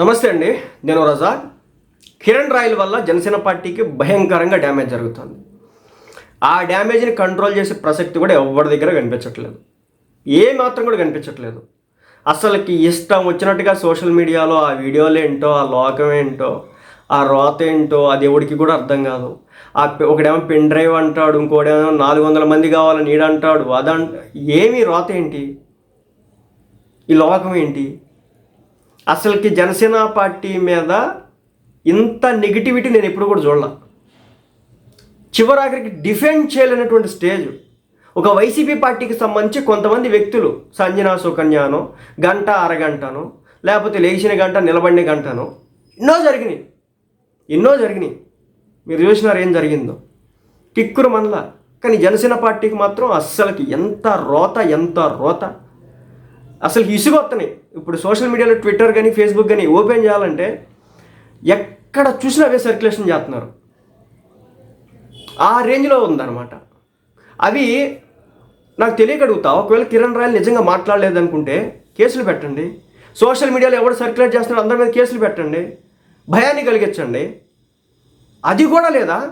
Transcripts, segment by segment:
నమస్తే అండి నేను రజా కిరణ్ రాయల్ వల్ల జనసేన పార్టీకి భయంకరంగా డ్యామేజ్ జరుగుతుంది. ఆ డ్యామేజ్ని కంట్రోల్ చేసే ప్రసక్తి కూడా ఎవరి దగ్గర కనిపించట్లేదు. ఏ మాత్రం కూడా కనిపించట్లేదు. అసలుకి ఇష్టం వచ్చినట్టుగా సోషల్ మీడియాలో ఆ వీడియోలు ఏంటో ఆ లోకం ఏంటో ఆ రోత ఏంటో అది ఎవడికి కూడా అర్థం కాదు. ఆ ఒకడేమో పెన్ డ్రైవ్ అంటాడు ఇంకోడేమో నాలుగు వందల మంది కావాలని నీడంటాడు అదంట ఏమి రోత ఏంటి? ఈ లోకం ఏంటి? అసలుకి జనసేన పార్టీ మీద ఇంత నెగిటివిటీ నేను ఎప్పుడు కూడా చూడలా. చివరాఖరికి డిఫెండ్ చేయలేనటువంటి స్టేజ్ ఒక వైసీపీ పార్టీకి సంబంధించి కొంతమంది వ్యక్తులు సంజనా సుకన్యానో గంట అరగంటనో లేకపోతే లేచిన గంట నిలబడిన గంటనో ఎన్నో జరిగినాయి. ఎన్నో జరిగినాయి. మీరు చూసినారు ఏం జరిగిందో. కిక్కురు మనలా. కానీ జనసేన పార్టీకి మాత్రం అస్సలకి ఎంత రోత ఎంత రోత. అసలు ఇసుగొస్తున్నాయి ఇప్పుడు సోషల్ మీడియాలో ట్విట్టర్ కానీ ఫేస్బుక్ కానీ ఓపెన్ చేయాలంటే ఎక్కడ చూసినా అవే సర్క్యులేషన్ చేస్తున్నారు. ఆ రేంజ్లో ఉందన్నమాట. అవి నాకు తెలియకడుగుతా. ఒకవేళ కిరణ్ రాయల్ నిజంగా మాట్లాడలేదనుకుంటే కేసులు పెట్టండి. సోషల్ మీడియాలో ఎవరు సర్క్యులేట్ చేస్తున్నారో అందరి మీద కేసులు పెట్టండి. భయాన్ని కలిగించండి. అది కూడా లేదా?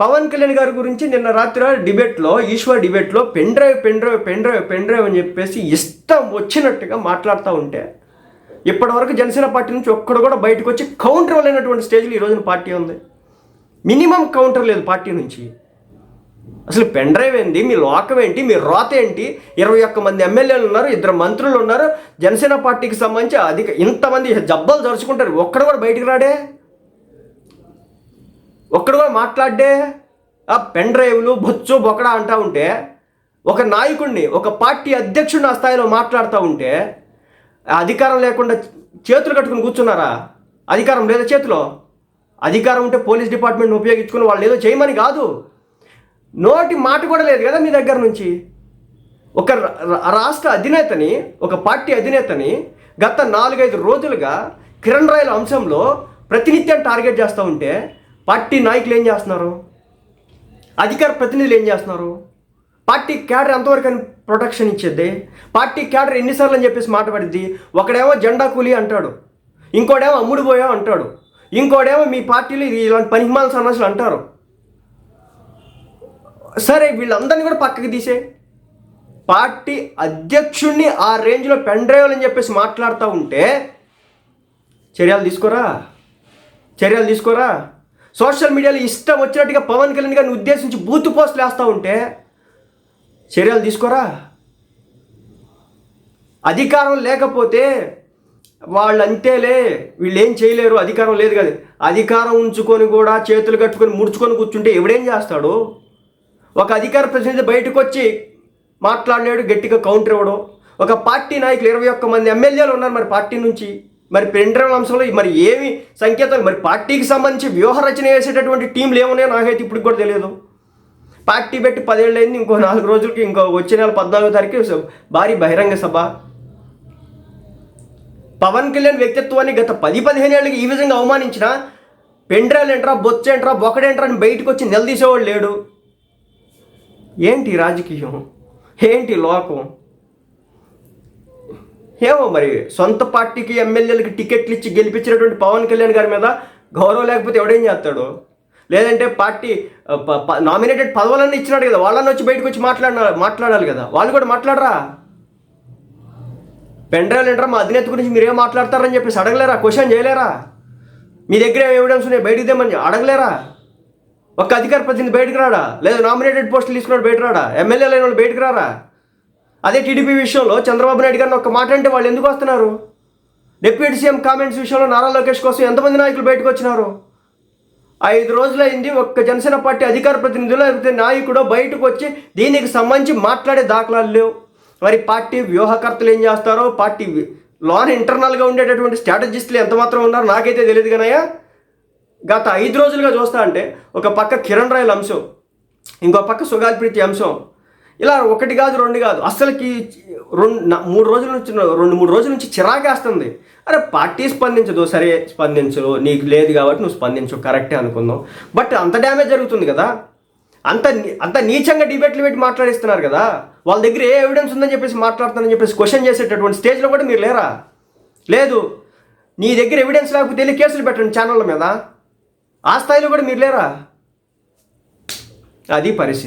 పవన్ కళ్యాణ్ గారి గురించి నిన్న రాత్రి డిబేట్లో ఈశ్వర్ డిబేట్లో pen drive pen drive pen drive pen drive అని చెప్పేసి ఇస్ వచ్చినట్టుగా మాట్లాడుతూ ఉంటే ఇప్పటివరకు జనసేన పార్టీ నుంచి ఒక్కడు కూడా బయటకు వచ్చి కౌంటర్ లేనటువంటి స్టేజ్లో ఈ రోజున పార్టీ ఉంది. మినిమం కౌంటర్ లేదు పార్టీ నుంచి. అసలు పెన్ డ్రైవ్ ఏంటి మీ లోకం ఏంటి? మీ రోత ఏంటి? ఇరవై ఒక్క మంది ఎమ్మెల్యేలు ఉన్నారు ఇద్దరు మంత్రులు ఉన్నారు. జనసేన పార్టీకి సంబంధించి అధిక ఇంతమంది జబ్బలు జరుచుకుంటారు. ఒక్కడు కూడా బయటికి రాడే? ఒక్కడు కూడా మాట్లాడే ఆ పెన్ డ్రైవ్లు బొచ్చు బొకడా అంటూ ఉంటే ఒక నాయకుడిని ఒక పార్టీ అధ్యక్షుడిని ఆ స్థాయిలో మాట్లాడుతూ ఉంటే అధికారం లేకుండా చేతులు కట్టుకుని కూర్చున్నారా? అధికారం లేదా చేతిలో? అధికారం ఉంటే పోలీస్ డిపార్ట్మెంట్ని ఉపయోగించుకుని వాళ్ళు ఏదో చేయమని కాదు. నోటి మాట కూడా లేదు కదా మీ దగ్గర నుంచి. ఒక రా- రాష్ట్ర అధినేతని ఒక పార్టీ అధినేతని గత నాలుగైదు రోజులుగా కిరణ్ రాయల అంశంలో ప్రతినిత్యం టార్గెట్ చేస్తూ ఉంటే పార్టీ నాయకులు ఏం చేస్తున్నారు? అధికార ప్రతినిధులు ఏం చేస్తున్నారు? పార్టీ క్యాడర్ ఎంతవరకు అని ప్రొటెక్షన్ ఇచ్చేది పార్టీ క్యాడర్ ఎన్నిసార్లు అని చెప్పేసి మాట్లాడిద్ది ఒకడేమో జెండా కూలి అంటాడు. ఇంకోడేమో అమ్ముడు పోయా అంటాడు. ఇంకోడేమో మీ పార్టీలో ఇది ఇలాంటి పనిహిమాల సన్నాసులు అంటారు. సరే వీళ్ళందరినీ కూడా పక్కకి తీసే పార్టీ అధ్యక్షుణ్ణి ఆ రేంజ్లో పెన్ డ్రైవ్ అని చెప్పేసి మాట్లాడుతూ ఉంటే చర్యలు తీసుకోరా? చర్యలు తీసుకోరా? సోషల్ మీడియాలో ఇష్టం వచ్చినట్టుగా పవన్ కళ్యాణ్ గారిని ఉద్దేశించి బూత్ పోస్టులు వేస్తూ ఉంటే చర్యలు తీసుకోరా? అధికారం లేకపోతే వాళ్ళు అంతేలే వీళ్ళు ఏం చేయలేరు అధికారం లేదు కదా. అధికారం ఉంచుకొని కూడా చేతులు కట్టుకొని ముడుచుకొని కూర్చుంటే ఎవడేం చేస్తాడు? ఒక అధికార ప్రతినిధి బయటకు వచ్చి మాట్లాడినాడు గట్టిగా కౌంటర్ ఇవ్వడం. ఒక పార్టీ నాయకులు ఇరవై ఒక్క మంది ఎమ్మెల్యేలు ఉన్నారు మరి పార్టీ నుంచి. మరి పెండ్రం అంశంలో మరి ఏమి సంకేతాలు? మరి పార్టీకి సంబంధించి వ్యూహ రచన చేసేటటువంటి టీంలు ఏమున్నాయో నాకైతే ఇప్పుడు కూడా తెలియదు. పార్టీ పెట్టి పదేళ్ళు అయింది ఇంకో నాలుగు రోజులకి ఇంకో వచ్చే నెల పద్నాలుగో తారీఖు భారీ బహిరంగ సభ. పవన్ కళ్యాణ్ వ్యక్తిత్వాన్ని గత పది పదిహేను ఏళ్ళకి ఈ విధంగా అవమానించిన పెండ్రాలు ఏంట్రా బొచ్చేంట్రా బొక్కడేంట్రా అని బయటకు వచ్చి నిలదీసేవాడు లేడు. ఏంటి రాజకీయం? ఏంటి లోకం? ఏమో మరి సొంత పార్టీకి ఎమ్మెల్యేలకి టికెట్లు ఇచ్చి గెలిపించినటువంటి పవన్ కళ్యాణ్ గారి మీద గౌరవం లేకపోతే ఎవడేం చేస్తాడు? లేదంటే పార్టీ నామినేటెడ్ పదవులన్నీ ఇచ్చినాడు కదా వాళ్ళని వచ్చి బయటకు వచ్చి మాట్లాడిన మాట్లాడాలి కదా. వాళ్ళు కూడా మాట్లాడరా? పెండ్రైవ్ ఏంట్రా మా అధినేత గురించి మీరేం మాట్లాడతారని చెప్పేసి అడగలేరా? క్వశ్చన్ చేయలేరా? మీ దగ్గర ఏం ఎవిడెన్స్ ఉన్నాయి? బయటకు దేమని అడగలేరా? ఒక్క అధికార ప్రతినిధి బయటకు రాడా? లేదా నామినేటెడ్ పోస్టులు తీసుకున్నాడు బయట రాడా? ఎమ్మెల్యే లేని వాళ్ళు బయటకు రారా? అదే టీడీపీ విషయంలో చంద్రబాబు నాయుడు గారిని ఒక మాట అంటే వాళ్ళు ఎందుకు వస్తున్నారు? డిప్యూటీ సీఎం కామెంట్స్ విషయంలో నారా లోకేష్ కోసం ఎంతమంది నాయకులు బయటకు వచ్చినారు? ఐదు రోజులైంది ఒక్క జనసేన పార్టీ అధికార ప్రతినిధులు లేకపోతే నాయకుడు బయటకు వచ్చి దీనికి సంబంధించి మాట్లాడే దాఖలాలు లేవు. మరి పార్టీ వ్యూహకర్తలు ఏం చేస్తారో పార్టీ లోన్ ఇంటర్నల్గా ఉండేటటువంటి స్ట్రాటజిస్టులు ఎంత మాత్రం ఉన్నారో నాకైతే తెలియదు కనయ్యా. గత ఐదు రోజులుగా చూస్తా అంటే ఒక పక్క కిరణ్ రాయల అంశం ఇంకో పక్క సుగాల్ ప్రీతి అంశం ఇలా ఒకటి కాదు రెండు కాదు. అసలుకి రెండు మూడు రోజుల నుంచి రెండు మూడు రోజుల నుంచి చిరాకేస్తుంది. అరే పార్టీ స్పందించదు. సరే స్పందించదు నీకు లేదు కాబట్టి నువ్వు స్పందించు. కరెక్టే అనుకుందాం. బట్ అంత డ్యామేజ్ జరుగుతుంది కదా. అంత అంత నీచంగా డిబేట్లు పెట్టి మాట్లాడిస్తున్నారు కదా. వాళ్ళ దగ్గర ఏ ఎవిడెన్స్ ఉందని చెప్పేసి మాట్లాడుతానని చెప్పేసి క్వశ్చన్ చేసేటటువంటి స్టేజ్లో కూడా మీరు లేరా? లేదు. నీ దగ్గర ఎవిడెన్స్ లేకపోతే వెళ్ళి కేసులు పెట్టండి ఛానళ్ళ మీద. ఆ స్థాయిలో కూడా మీరు లేరా? అది పరిస్థితి.